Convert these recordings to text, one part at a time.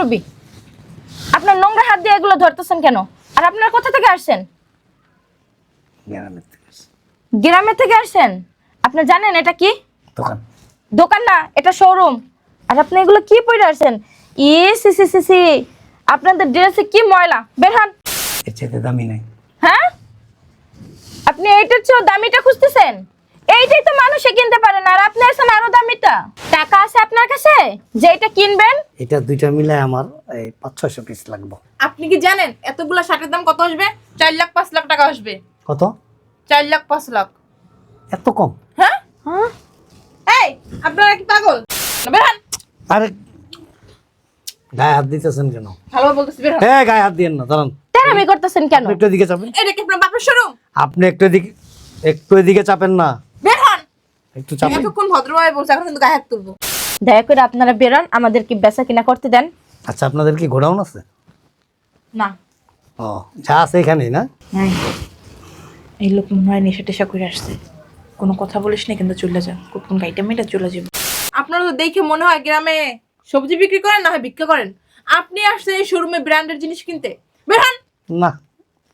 মুরব্বী আপনার নোংরা হাত দিয়ে এগুলো ধরতেছেন কেন? আর আপনার কোথা থেকে আসছেন? গ্রামের থেকে আসছি। গ্রামের থেকে আসছেন? আপনি জানেন এটা কি? দোকান। দোকান না এটা শোরুম আর আপনি এগুলো কি পরে আসছেন? E C C C C. আপনাদের ড্রেসে কি ময়লা? বের হন। এর চাইতে দামি নাই। হ্যাঁ? আপনি এইটার চেয়েও দামিটা খুঁজতেছেন? এইটাই তো মানুষে কিনতে পারে না। আর আপনি আছেন আরও দামিটা। টাকা আছে আপনার কাছে? যে এটা কিনবেন? এটা দুইটা মিলে আমার এই পাঁচ ছয়শো পিস লাগবে। আপনি কি জানেন? এতগুলা শার্টের দাম কত আসবে? চার লাখ পাঁচ লাখ টাকা আসবে। কত? চার লাখ পাঁচ লাখ। এত কম? হ্যাঁ? হ্যাঁ এই আপনারা কি পাগল? বেরহান আরে গায়ে হাত দিতেছেন কেন? ভালো বলতেছি বেরহান হ্যাঁ গায়ে হাত দিয়েন না দাঁড়ান। তেরামি করতেছেন কেন? একটু এদিকে চাপেন। এটা কি আপনার বাপের শোরুম আপনি একটু এদিকে একটু এদিকে চাপেন না। একটু চাপেন এতক্ষণ ভদ্রভাবে বলছে এখন কিন্তু গায়ে হাত তুলবো। দয়া করে আপনারা বেরোন আমাদের কি বেচা কিনা করতে দেন? আচ্ছা আপনাদের কি গোডাউন আছে? না। ও যা আছে এখানেই না? এই লোক মনে হয় নেশা টেশা করে আসছে। কোনো কথা বলিস না কিন্তু চলে যা। কোন গাইটা মেয়েটা চলে যাবে। আপনারা তো দেখে মনে হয় গ্রামে সবজি বিক্রি করেন না হয় ভিক্ষা করেন? আপনি আসছেন এই শোরুমে ব্র্যান্ডের জিনিস কিনতে। বেরান! না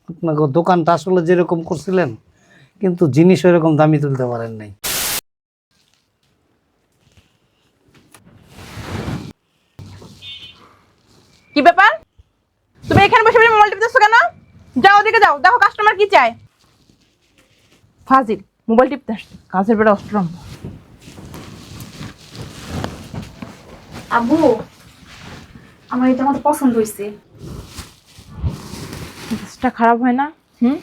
আপনাকে দোকানটা আসলে যেরকম করছিলেন কিন্তু জিনিস ওইরকম দামি তুলতে পারেন নাই। কি ব্যাপার? তুমি এখানে বসে বসে মোবাইল টিপতেছো কেন? যাও ওদিকে যাও দেখো কাস্টমার কি চায়। ফাজিল মোবাইল টিপতে আসছে কাজের বেড়া অষ্টরম আব্বু আমার এটা আমার পছন্দ হয়েছে ড্রেসটা খারাপ হয় না? হুম?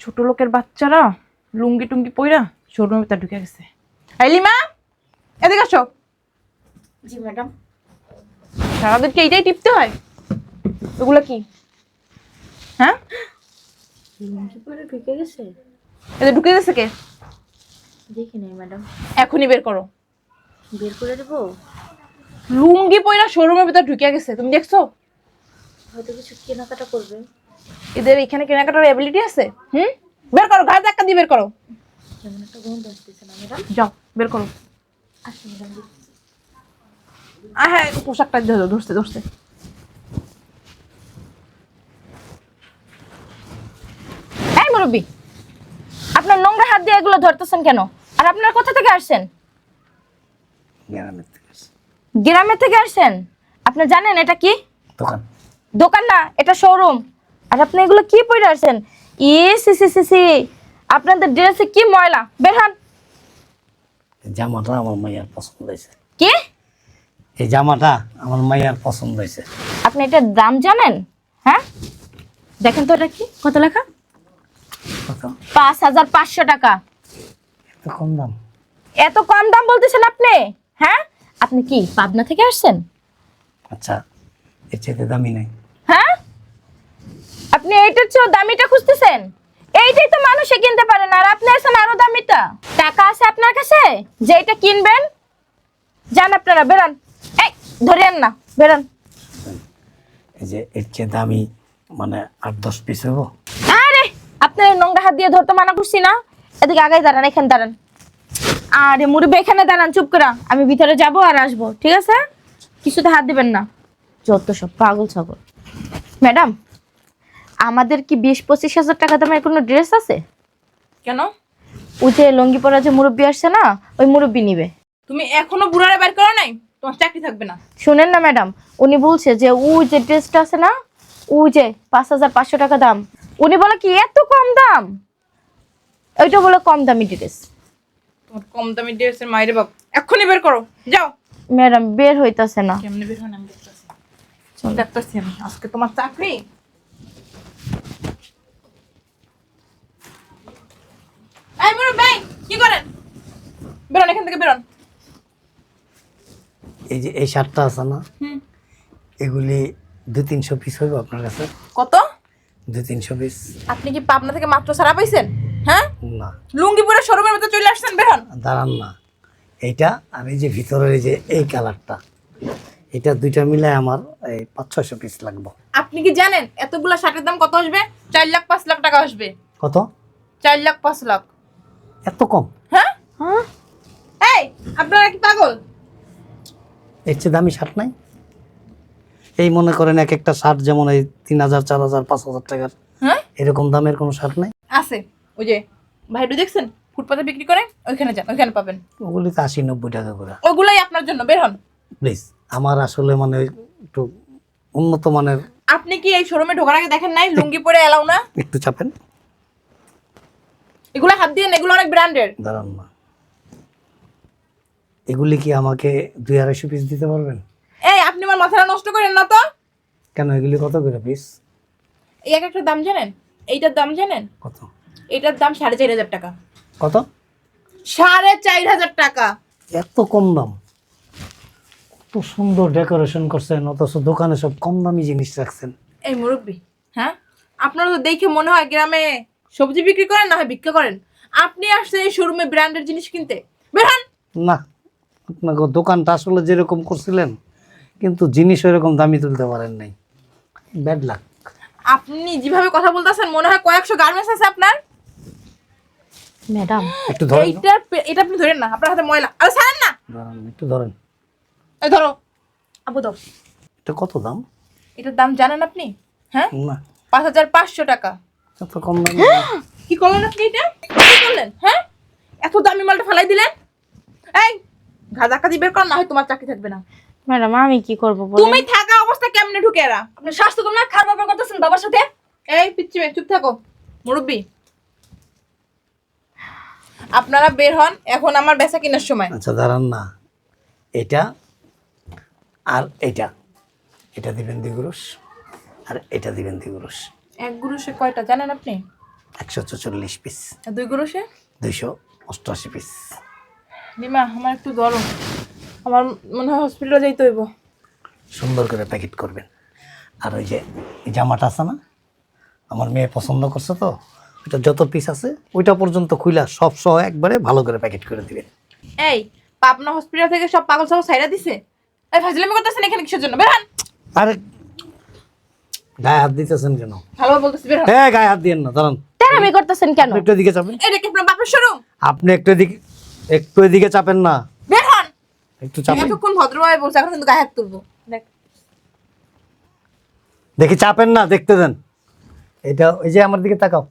ছোট লোকের বাচ্চারা লুঙ্গি টুঙ্গি পইরা শোরুমের ভিতরে ঢুকে গেছে। এই এদিকে আসো। জি ম্যাডাম। সারাদিন কি এইটাই টিপতে হয়? এগুলো কি? হ্যাঁ? ঢুকে গেছে এদের ঢুকে গেছে কে? দেখি নাই ম্যাডাম এখনই বের করো। বের করে দেবো? লুঙ্গি পইরা শোরুমের ভিতরে ঢুকে গেছে তুমি দেখছ? হয়তো কিছু কেনাকাটা করবে। এদের এখানে কেনাকাটার এবিলিটি আছে? হুম? বের করো ঘাড়ে ধাক্কা দিয়ে বের করো। যেমন একটা গন্ধ আসতেছে না ম্যাডাম যাও বের করো। আসি ম্যাডাম হ্যাঁ পোশাকটা ধরো ধরছে ধরছে। এই মুরব্বী আপনার নোংরা হাত দিয়ে এগুলো ধরতেছেন কেন? আর আপনার কোথা থেকে আসছেন? গ্রামের থেকে গ্রামের থেকে আসছেন? আপনি জানেন এটা কি? দোকান। দোকান না এটা শোরুম আর আপনি এগুলো কি পরে আসছেন? E C C C C. আপনাদের ড্রেসে কি ময়লা? বের হন। জামাটা আমার মাইয়ার পছন্দ হয়েছে। এই জামাটা আমার মাইয়ার পছন্দ হয়েছে। আপনি এটার দাম জানেন? হ্যাঁ? দেখেন তো এটা কি? কত লেখা? কত? পাঁচ হাজার পাঁচশো টাকা। এত কম দাম? এত কম দাম বলতেছেন আপনি? হ্যাঁ? আপনি কি পাবনা থেকে আসছেন? আচ্ছা এর চাইতে দামি নাই। হ্যাঁ? আপনি এইটার চেয়েও দামিটা খুঁজতেছেন? এইটাই তো মানুষে কিনতে পারে না আর আপনি আছেন আরও দামিটা। টাকা আছে আপনার কাছে? যে এটা কিনবেন? যান আপনারা বেরান। ধরেন না বেরান এই যে এর চেয়ে দামি মানে আট দশ পিস হব আরে আপনার নোংরা হাত দিয়ে ধরতে মানা করছি না। এদিকে আগে দাঁড়ান এখানে দাঁড়ান। আরে মুরব্বী এখানে দাঁড়ান চুপ করা। আমি ভিতরে যাব আর আসব ঠিক আছে? কিছুতে হাত দিবেন না। যত সব পাগল ছাগল। ম্যাডাম আমাদের কি বিশ পঁচিশ হাজার টাকা দামের কোনো ড্রেস আছে? কেন? ওই যে লঙ্গি পরা যে মুরব্বী আসছে না ওই মুরব্বী নিবে। তুমি এখনও বুড়ারে বের করো নাই? তোমার চাকরি থাকবে না। শুনেন না ম্যাডাম। উনি বলছে যে ওই যে ড্রেসটা আছে না ওই যে পাঁচ হাজার পাঁচশো টাকা দাম। উনি বলে কি এত কম দাম? ওইটা বলে কম দামি ড্রেস। তোমার কম দামি ড্রেসের মাইরে বাপ। এখনই বের করো। যাও। ম্যাডাম বের হইতাছে না। কেমনে বের হয় না আমি দেখতেছি। দেখতেছি আমি। আজকে তোমার চাকরি। এই মুরব্বি কি করেন? বেরোন এখান থেকে বেরোন। এই যে এই শার্টটা আছে না হুম। এগুলি দু তিনশো পিস হইব আপনার কাছে। কত? দু তিনশো পিস আপনি কি পাবনা থেকে মাত্র সারা পাইছেন? হ্যাঁ? না। লুঙ্গি পরে শোরুমের মধ্যে চলে আসছেন বেরোন দাঁড়ান না। এইটা আর এই যে ভিতরের এই যে এই কালারটা এটা দুইটা মিলে আমার এই পাঁচ ছয়শো পিস লাগবে। আপনি কি জানেন এতগুলা শার্টের দাম কত আসবে? চার লাখ পাঁচ লাখ টাকা আসবে। কত? চার লাখ পাঁচ লাখ। এত কম? হ্যাঁ? হ্যাঁ। এই আপনারা কি পাগল? এর চেয়ে দামি শার্ট নাই? এই মনে করেন এক একটা শার্ট যেমন এই তিন হাজার চার হাজার পাঁচ হাজার টাকার হ্যাঁ? এরকম দামের কোনো শার্ট নাই? আছে। ওই যে ভাইডু দেখছেন? ফুটপাতে বিক্রি করে ওইখানে যান ওইখানে পাবেন। ওগুলি তো আশি নব্বই টাকা করে। ওগুলাই আপনার জন্য বের হন। প্লিজ আমার আসলে মানে একটু উন্নত মানের আপনি কি এই শোরুমে ঢোকার আগে দেখেন নাই? লুঙ্গি পরে এলাও না? একটু চাপেন। এগুলো হাত দিয়ে এগুলো অনেক ব্র্যান্ডের দাঁড়ান না। এগুলি কি আমাকে দুই আড়াইশো পিস দিতে পারবেন? এই আপনি আমার মাথাটা নষ্ট করেন না তো। কেন এগুলি কত করে পিস এই এক একটা দাম জানেন? এইটার দাম জানেন? কত? এটার দাম সাড়ে চার হাজার টাকা। কত? সাড়ে চার হাজার টাকা। এত কম দাম? কত সুন্দর ডেকোরেশন করছেন অথচ দোকানে সব কম দামি জিনিস রাখছেন। এই মুরব্বী হ্যাঁ? আপনারা তো দেখে মনে হয় গ্রামে সবজি বিক্রি করেন না হয় ভিক্ষা করেন। আপনি আসছেন এই শোরুমে ব্র্যান্ডের জিনিস কিনতে। বের হন! না দোকানটা আসলে যেরকম করছিলেন কিন্তু জিনিস ওইরকম দামি তুলতে পারেন নাই। ব্যাড লাক আপনি যেভাবে কথা বলতেছেন মনে হয় কয়েকশো গার্মেন্টস আছে আপনার। ম্যাডাম একটু ধরেন। পে- এটা আপনি ধরেন না আপনার হাতে ময়লা। আরে ছাড়েন না! একটু ধরেন। এই ধরো। আবু দাও এটা কত দাম? এটার দাম জানেন আপনি? হ্যাঁ? না। পাঁচ হাজার পাঁচশো টাকা। এত কম দাম কি করলেন আপনি এটা? কি করলেন? হ্যাঁ? এত দামি মালটা ফেলাই দিলেন? এই গাদা কাদি বের কর না হয় তোমার চাকরি থাকবে না। ম্যাডাম আমি কি করব তুমি থাকা অবস্থা কেমনে ঢুকে এরা? আপনার স্বাস্থ্য কম না খারাপ ব্যাপার করতেছেন বাবার সাথে? এই পিচ্ছি মেয়ে চুপ থাকো মুরব্বী। আপনারা বের হন এখন আমার বেচা কেনার সময়। আচ্ছা দাঁড়ান না। এটা আর এটা। এটা দিবেন দ্বিগুরুষ আর এটা দিবেন দ্বিগুরুষ এক গুরুষে কয়টা জানেন আপনি? একশো চল্লিশ পিস দুই গুরুষে দুইশো অষ্টআশি পিস নিমা আমার একটু ধরো আমার মনে হয় হসপিটালে যাইতে হইব। সুন্দর করে প্যাকেট করবেন। আর ওই যে এই জামাটা আছে না আমার মেয়ে পছন্দ করছে তো ওইটা যত পিস আছে ওইটা পর্যন্ত খুইলা সব সহ একবারে ভালো করে প্যাকেট করে দিবেন। এই পাবনা হসপিটাল থেকে সব পাগল সাগল সাইরা দিছে? এই ফাজলামি করতেছেন এখানে কিসের জন্য? বের হন। আরে গায়ে হাত দিতেছেন কেন? ভালো বলতেছি বের হন। হ্যাঁ গায়ে হাত দিয়েন না দাঁড়ান। আমি করতেছেন কেন? আপনি একটু এদিকে চাপেন এটা কি আপনার বাপের শোরুম আপনি একটু এদিকে একটু এদিকে চাপেন না। বের হন। একটু চাপেন। এতক্ষণ ভদ্রভাবে বলছে এখন কিন্তু গায়ে হাত তুলবো। দেখ। দেখি চাপেন না দেখতে দেন। এটা ওই যে আমার দিকে তাকাও।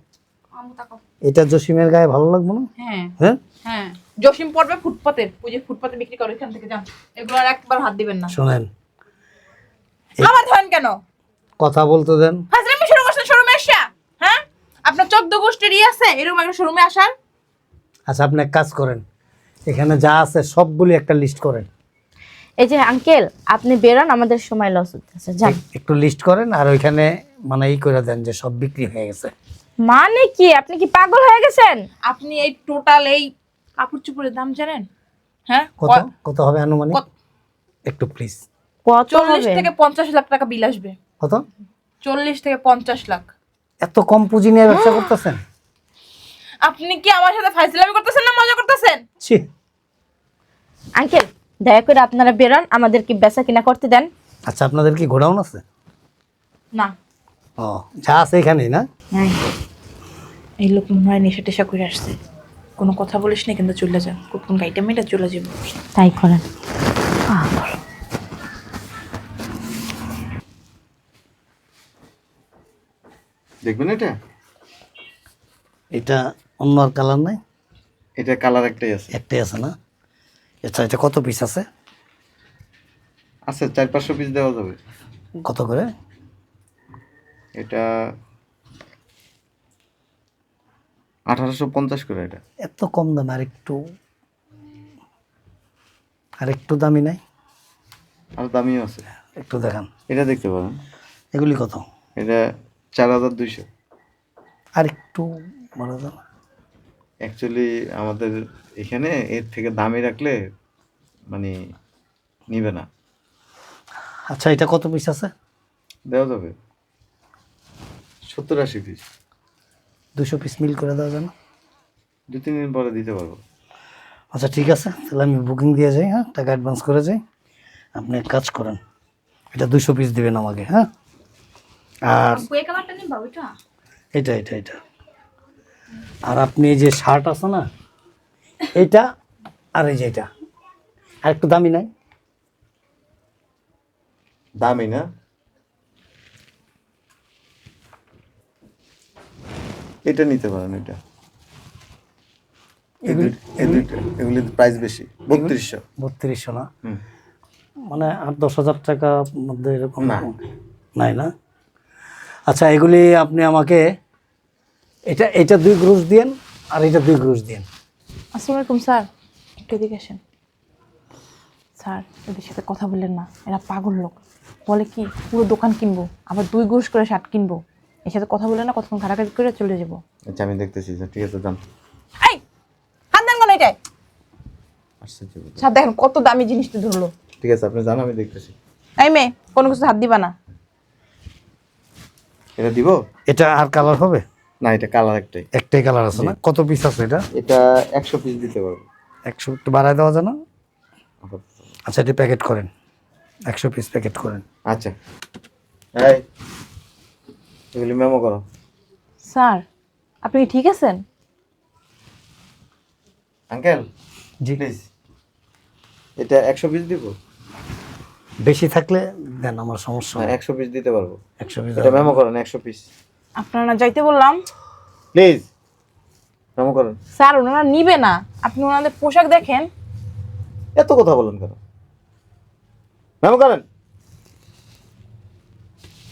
এটা জসিমের গায়ে ভালো লাগবে না? হ্যাঁ। হ্যাঁ? হ্যাঁ। জসিম পড়বে ফুটপাতের ওই যে ফুটপাতে বিক্রি করে এখান থেকে যান। এগুলো আর একবার হাত দিবেন না। শোনেন। আবার ধরেন কেন? কথা বলতে দেন। হাজরামি শুরু করছেন শোরুমে এসা হ্যাঁ? আপনার চোদ্দ গোষ্ঠীর ইয়ে আছে এরকম একটা শোরুমে আসার? আচ্ছা আপনি এক কাজ করেন। এখানে যা আছে সবগুলি একটা লিস্ট করেন। এই যে আঙ্কেল আপনি বেরোন আমাদের সময় লস হচ্ছে। যান। একটু লিস্ট করেন আর ওইখানে মানে ই করে দেন যে সব বিক্রি হয়ে গেছে। মানে কি? আপনি কি পাগল হয়ে গেছেন? আপনি এই টোটাল এই কাপড় চুপড়ের দাম জানেন? হ্যাঁ? কত? কত হবে আনুমানিক? একটু প্লিজ কত চল্লিশ হবে? থেকে পঞ্চাশ লাখ টাকা বিল আসবে। কত? চল্লিশ থেকে পঞ্চাশ লাখ। এত কম পুঁজি নিয়ে ব্যবসা করতেছেন? আপনি কি আমার সাথে ফাইজলামি করতেছেন না মজা করতেছেন? ছি। আঙ্কেল দয়া করে আপনারা বেরোন আমাদের কি বেচা কিনা করতে দেন। আচ্ছা আপনাদের কি গোডাউন আছে? না। ও যা আছে এখানেই না? এই লোক মনে হয় নেশা টেশা করে আসছে। কোনো কথা বলিস না কিন্তু চলে যা। কোন গাইটা মেয়েটা চলে যাব। তাই করেন। দেখবেন এটা? এটা অন্য আর কালার নাই? এটা কালার একটাই আছে। একটাই আছে না? আচ্ছা এটা কত পিস আছে? আছে চার পাঁচশো পিস দেওয়া যাবে। কত করে? এটা আঠারোশো পঞ্চাশ করে এটা। এত কম দামে আর একটু আর একটু দামি নাই? আর দামিও আছে। একটু দেখান। এটা দেখতে পারেন। এগুলি কত? এটা চার হাজার দুইশো। আর একটু বলা যাবে অ্যাকচুয়ালি আমাদের এখানে এর থেকে দামি রাখলে মানে নিবে না। আচ্ছা এটা কত পিস আছে? দেওয়া যাবে। সত্তর আশি পিস দুশো পিস মিল করে দেওয়া না দু তিন দিন পরে দিতে পারব। আচ্ছা ঠিক আছে। তাহলে আমি বুকিং দিয়ে যাই হ্যাঁ? টাকা অ্যাডভান্স করে যাই। আপনি এক কাজ করেন। এটা দুশো পিস দেবেন আমাকে হ্যাঁ? আর এটা এটা এটা। আর আপনি যে শার্ট আছে না এটা আর এই যে এটা আর একটু দামি নাই? দামি না? এটা নিতে পারেন এটা। এগুলি প্রাইস বেশি বত্রিশশো। বত্রিশশো না? মানে আট দশ হাজার টাকার মধ্যে এরকম নাই না? আচ্ছা এগুলি আপনি আমাকে এটা এটা দুই গ্রুস দিয়েন আর এটা দুই গ্রুস দিয়েন। আসসালামু আলাইকুম স্যার। একটু এদিকে আসেন। স্যার এদের সাথে কথা বললেন না। এরা পাগল লোক। বলে কি পুরো দোকান কিনবো আবার দুই গোশ করে শার্ট কিনবো। এর সাথে কথা বললেন না কতক্ষণ ঘাটাঘাটি করে চলে যাব। আচ্ছা আমি দেখতেছি স্যার। ঠিক আছে যান। এই হাত দেন কেন এটাই। আশ্চর্য। স্যার দেখেন কত দামি জিনিসটা ধরলো। ঠিক আছে আপনি জান আমি দেখতেছি। এই মেয়ে কোনো কিছু হাত দিবা না। এটা দিব? এটা আর কালার হবে? না এটা কালার একটাই। একটাই কালার আছে না? কত পিস আছে এটা? এটা একশো পিস দিতে পারব একশো একটু বাড়ায় দেওয়া যায় না? আচ্ছা। এটি প্যাকেট করেন। একশো পিস প্যাকেট করেন। আচ্ছা। এই এগুলি মেমো করো। স্যার আপনি কি ঠিক আছেন? Uncle G. প্লিজ এটা একশো পিস দিব? বেশি থাকলে দেন আমার সমস্যা একশো পিস দিতে পারব। একশো পিস এটা মেমো করেন একশো পিস আপনারা যাইতে বললাম। প্লিজ মেমো করেন। স্যার ওনারা নিবে না। আপনি ওনাদের পোশাক দেখেন। এত কথা বলেন কেন? মেমো করেন।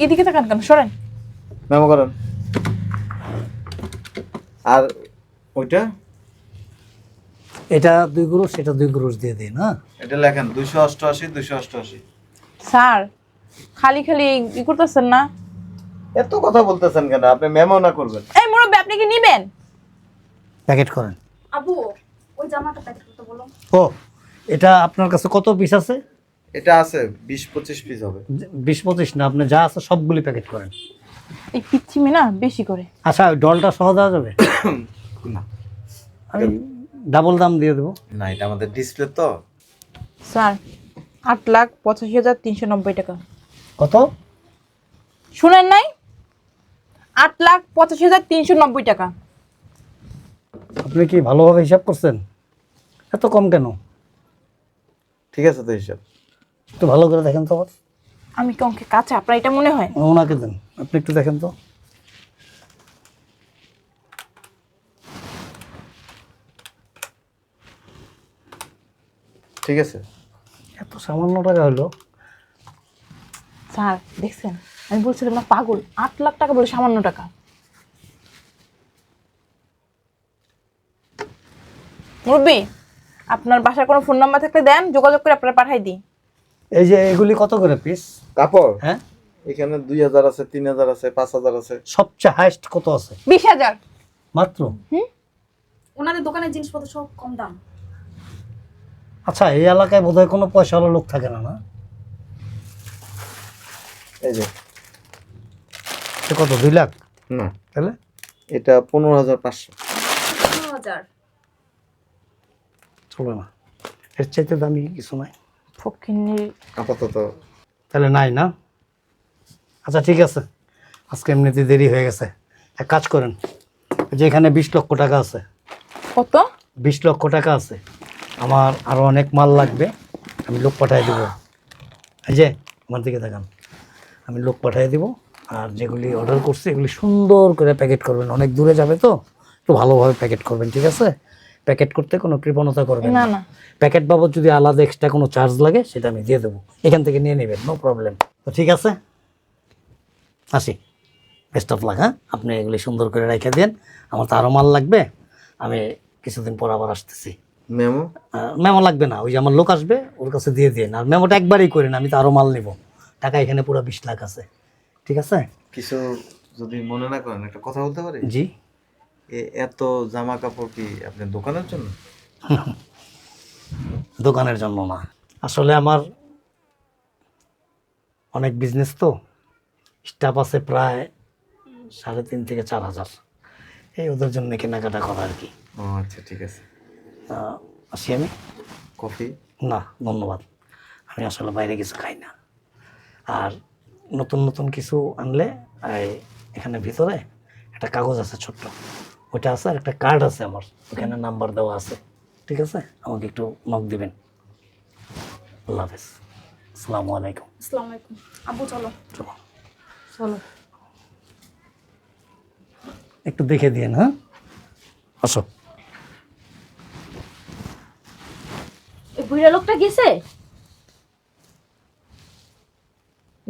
এদিকে তাকান কেন সরেন। মেমো করেন। আর ওইটা? এটা দুই গ্রুস এটা দুই গ্রুস দিয়ে দিন না এটা লেখেন দুশো অষ্টআশি দুশো অষ্টআশি। স্যার খালি খালি ই করতেছেন না? এত কথা বলতেছেন কেন? আপনি মেমো না করবেন। এই মুরব্বী আপনি কি নেবেন? প্যাকেট করেন। আবু ওই জামাটা প্যাকেট করতে বলো। ও এটা আপনার কাছে কত পিস আছে? এটা আছে বিশ পঁচিশ পিস হবে। বিশ পঁচিশ না আপনি যা আছে সবগুলি প্যাকেট করেন। এই পিচ্ছিমি না বেশি করে। আচ্ছা ডলটা সহ দেওয়া যাবে? না। আমি ডাবল দাম দিয়ে দেবো। না এটা আমাদের ডিসপ্লে তো। স্যার আট লাখ পঁচাশি হাজার তিনশো নব্বই টাকা। কত? শুনেন নাই? আট লাখ পঁচাশি হাজার তিনশো নব্বই টাকা। আপনি কি ভালোভাবে হিসাব করছেন? এত কম কেন? ঠিক আছে তো হিসাব। একটু ভালো করে দেখেন তো আবার। আমি কি অঙ্কে কাছে আপনার এটা মনে হয়? ওনাকে দেন। আপনি একটু দেখেন তো। ঠিক আছে। এত সামান্য টাকা হলো। স্যার দেখছেন? আমি বলছিলাম না পাগল আট লাখ টাকা বলে সামান্য টাকা। মুরব্বী আপনার বাসার কোনো ফোন নাম্বার থাকলে দেন যোগাযোগ করে আপনারা পাঠাই দিই। এই যে এগুলি কত করে পিস কাপড়? হ্যাঁ? এখানে দুই হাজার আছে তিন হাজার আছে পাঁচ হাজার আছে। সবচেয়ে হাইস্ট কত আছে? বিশ হাজার। মাত্র? হুম? ওনাদের দোকানের জিনিসপত্র সব কম দাম। আচ্ছা এই এলাকায় বোধহয় কোনো পয়সাওয়ালা লোক থাকে না না? এই যে সে কত? দুই লাখ? না। তাহলে? এটা পনেরো হাজার পাঁচশো। চলবে না। এর চাইতে দামি কিছু নাই। আপাতত। তাহলে নাই না? আচ্ছা ঠিক আছে। আজকে এমনিতে দেরি হয়ে গেছে। এক কাজ করেন। যে এখানে বিশ লক্ষ টাকা আছে। কত? বিশ লক্ষ টাকা আছে। আমার আরও অনেক মাল লাগবে। আমি লোক পাঠিয়ে দেবো। এই যে আমার দিকে দেখান আমি লোক পাঠিয়ে দেবো। আর যেগুলি অর্ডার করছি এগুলি সুন্দর করে প্যাকেট করবেন। অনেক দূরে যাবে তো একটু ভালোভাবে প্যাকেট করবেন ঠিক আছে? প্যাকেট করতে কোনো কৃপণতা করবেন না না। না। প্যাকেট বাবদ যদি আলাদা এক্সট্রা কোনো চার্জ লাগে সেটা আমি দিয়ে দেবো। এখান থেকে নিয়ে নেবেন নো প্রবলেম তো ঠিক আছে? আসি। বেস্ট অফ লাক হ্যাঁ? আপনি এগুলি সুন্দর করে রেখে দেন। আমার তো আরও মাল লাগবে। আমি কিছুদিন পর আবার আসতেছি। মেমো মেমো লাগবে না ওই যে আমার লোক আসবে ওর কাছে দিয়ে দিন আর মেমোটা একবারই করেন আমি তো আরও মাল নেব। টাকা এখানে পুরো বিশ লাখ আছে। ঠিক আছে? কিছু যদি মনে না করেন একটা কথা বলতে পারি? জি। এত জামা কাপড় কি আপনার দোকানের জন্য? দোকানের জন্য না। আসলে আমার অনেক বিজনেস তো। স্টাফ আছে প্রায় সাড়ে তিন থেকে চার হাজার। এই ওদের জন্য কেনাকাটা করা আর কি। ও আচ্ছা ঠিক আছে। আসি আমি? কফি? না ধন্যবাদ। আমি আসলে বাইরে কিছু খাই না। আর নতুন নতুন কিছু আনলে এখানে ভিতরে একটা কাগজ আছে ছোট্ট। ওইটা আছে আর একটা কার্ড আছে আমার। ওখানে নাম্বার দেওয়া আছে। ঠিক আছে? আমাকে একটু নক দিবেন। আল্লাহ হাফেজ। আসসালামু আলাইকুম। আসসালামু আলাইকুম। আবু চলো। চলো। চলো। একটু দেখে দিয়েন হ্যাঁ? আসো। এই বুড়া লোকটা গেছে?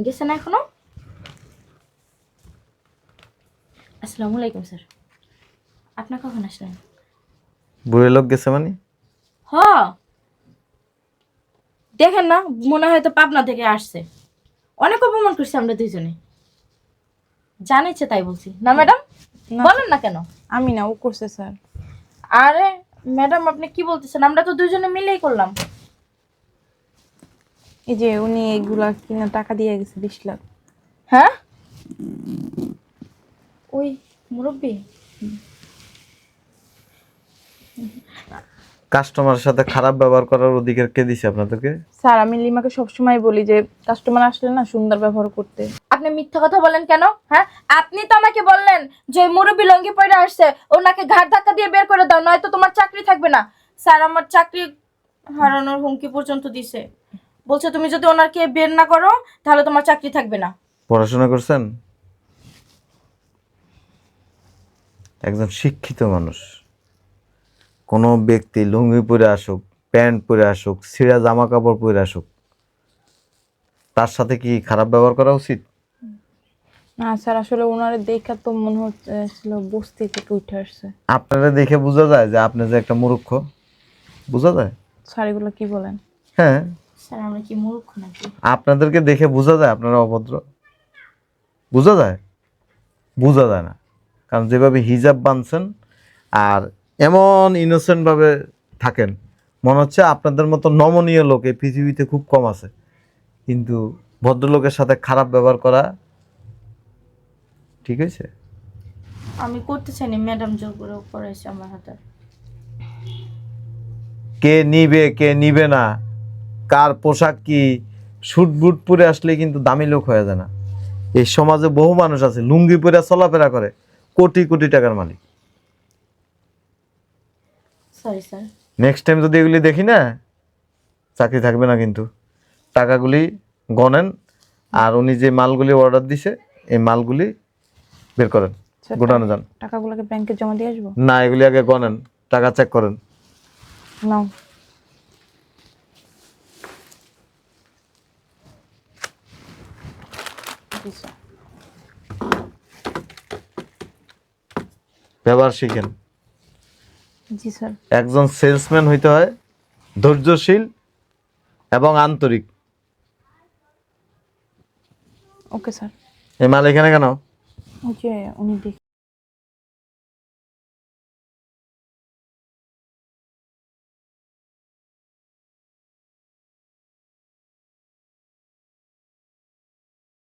গেছে না এখনও? আসসালামু আলাইকুম স্যার। আপনার কখন আসলেন? বুড়ে লোক গেছে মানে? হ। দেখেন না মনে হয় তো পাবনা থেকে আসছে। অনেক অপমান করছি আমরা দুইজনে। জানিছে তাই বলছি। না ম্যাডাম? বলেন না কেন? আমি না ও করছে স্যার। আরে ম্যাডাম আপনি কি বলতেছেন? আমরা তো দুইজনে মিলেই করলাম। এই যে উনি এইগুলা কিনা টাকা দিয়ে গেছে বিশ লাখ। হ্যাঁ? ওই মুরব্বী? কাস্টমারের সাথে খারাপ ব্যবহার করার অধিকার কে দিছে আপনাদেরকে? স্যার আমি লিমাকে সবসময় বলি যে কাস্টমার আসলে না সুন্দর ব্যবহার করতে। আপনি মিথ্যা কথা বলেন কেন? হ্যাঁ? আপনি তো আমাকে বললেন যে মুরব্বী লঙ্গি পরে আসছে ওনাকে ঘাট ধাক্কা দিয়ে বের করে দাও নয়তো তোমার চাকরি থাকবে না। স্যার আমার চাকরি হারানোর হুমকি পর্যন্ত দিছে। বলছে তুমি যদি ওনাকে বের না করো তাহলে তোমার চাকরি থাকবে না। পড়াশোনা করছেন? একজন শিক্ষিত মানুষ। কোনো ব্যক্তি লুঙ্গি পরে আসুক প্যান্ট পরে আসুক ছিঁড়া জামা কাপড় পরে আসুক তার সাথে কি খারাপ ব্যবহার করা উচিত? না স্যার আসলে ওনার দেখা তো মনে হচ্ছিল বস্তি থেকে উঠে আসছে। আপনারা দেখে বোঝা যায় যে আপনি যে একটা মূর্খ। বোঝা যায়? স্যার এগুলো কি বলেন? হ্যাঁ। স্যার আমরা কি মূর্খ নাকি? আপনাদেরকে দেখে বোঝা যায় আপনারা অভদ্র। বোঝা যায়? বোঝা যায় না। কারণ যেভাবে হিজাব বাঁধছেন আর এমন ইনোসেন্টভাবে থাকেন মনে হচ্ছে আপনাদের মতো নমনীয় লোক এই পৃথিবীতে খুব কম আছে। কিন্তু ভদ্রলোকের সাথে খারাপ ব্যবহার করা ঠিক আছে আমি করতে চাইনি ম্যাডাম জোর করে করেছে আমার হাতে। কে নিবে কে নিবে না? কার পোশাক কি? শুট বুট পরে আসলে কিন্তু দামি লোক হয়ে যায় না। এই সমাজে বহু মানুষ আছে লুঙ্গি পরে চলাফেরা করে কোটি কোটি টাকার মালিক। সরি স্যার নেক্সট টাইম যদি এগুলি দেখি না চাকরি থাকবে না কিন্তু। টাকাগুলি গনেন আর উনি যে মালগুলি অর্ডার দিছে এই মালগুলি বের করেন গোটানো যান। টাকাগুলোকে ব্যাংকে জমা দিয়ে আসব? না এগুলি আগে গনেন টাকা চেক করেন। নাও ব্যবহার শিখেন। জি স্যার। একজন সেলসম্যান হইতে হয় ধৈর্যশীল এবং আন্তরিক। Okay sir. এই মাল এখানে কেন? ওকে উনি দেখ